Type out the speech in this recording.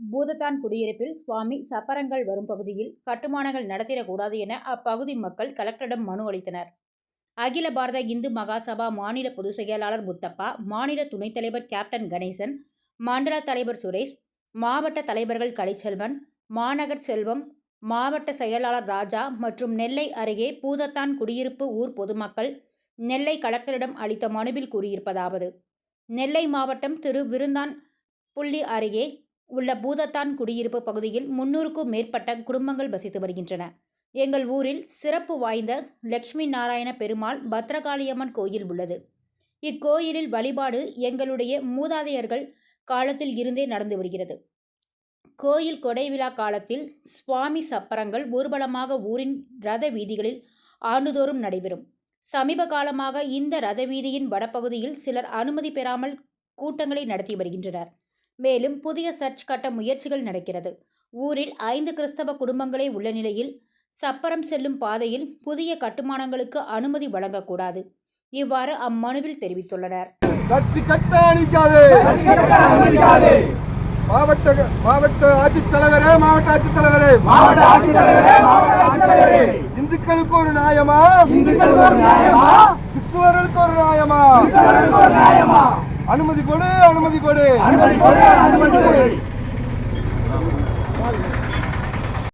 பூதத்தான் குடியிருப்பில் சுவாமி சப்பரங்கள் வரும் பகுதியில் கட்டுமானங்கள் நடத்திடக்கூடாது என அப்பகுதி மக்கள் கலெக்டரிடம் மனு அளித்தனர். அகில பாரத இந்து மகாசபா மாநில பொதுச் செயலாளர் முத்தப்பா மாநில துணைத் தலைவர் கேப்டன் கணேசன் மண்டல தலைவர் சுரேஷ் மாவட்ட தலைவர்கள் கலைச்செல்வன் மாநகர் செல்வம் மாவட்ட செயலாளர் ராஜா மற்றும் நெல்லை அருகே பூதத்தான் குடியிருப்பு ஊர் பொதுமக்கள் நெல்லை கலெக்டரிடம் அளித்த மனுவில் கூறியிருப்பதாவது நெல்லை மாவட்டம் திரு விருந்தான் புள்ளி அருகே உள்ள பூதத்தான் குடியிருப்பு பகுதியில் முன்னூறுக்கும் மேற்பட்ட குடும்பங்கள் வசித்து வருகின்றன. எங்கள் ஊரில் சிறப்பு வாய்ந்த லக்ஷ்மி நாராயண பெருமாள் பத்ரகாளியம்மன் கோயில் உள்ளது. இக்கோயிலில் வழிபாடு எங்களுடைய மூதாதையர்கள் காலத்தில் இருந்தே நடந்து வருகிறது. கோயில் கொடை விழா காலத்தில் சுவாமி சப்பரங்கள் ஊர்வலமாக ஊரின் ரத வீதிகளில் ஆண்டுதோறும் நடைபெறும். சமீப காலமாக இந்த ரத வீதியின் வடபகுதியில் சிலர் அனுமதி பெறாமல் கூட்டங்களை நடத்தி வருகின்றனர். மேலும் புதிய சர்ச் கட்ட முயற்சிகள் நடக்கிறது. ஊரில் ஐந்து கிறிஸ்தவ குடும்பங்களே உள்ள நிலையில் சப்பரம் செல்லும் பாதையில் புதிய கட்டுமானங்களுக்கு அனுமதி வழங்கக்கூடாது. இவ்வாறு அம்மனுவில் தெரிவித்துள்ளனர். மாவட்ட மாவட்ட ஆட்சித்தலைவரே மாவட்ட ஆட்சித்தலைவரே. மாவட்ட ஆட்சித்தலைவரே மாவட்ட ஆட்சித்தலைவரே. இந்துக்களுக்கு நியாயமா? ஒரு நியாயமா? கிறிஸ்தவர்களுக்கு ஒரு நியாயமா? அனுமதி கொடு அனுமதி கொடு. அனுமதி கொடு அனுமதி கொடு.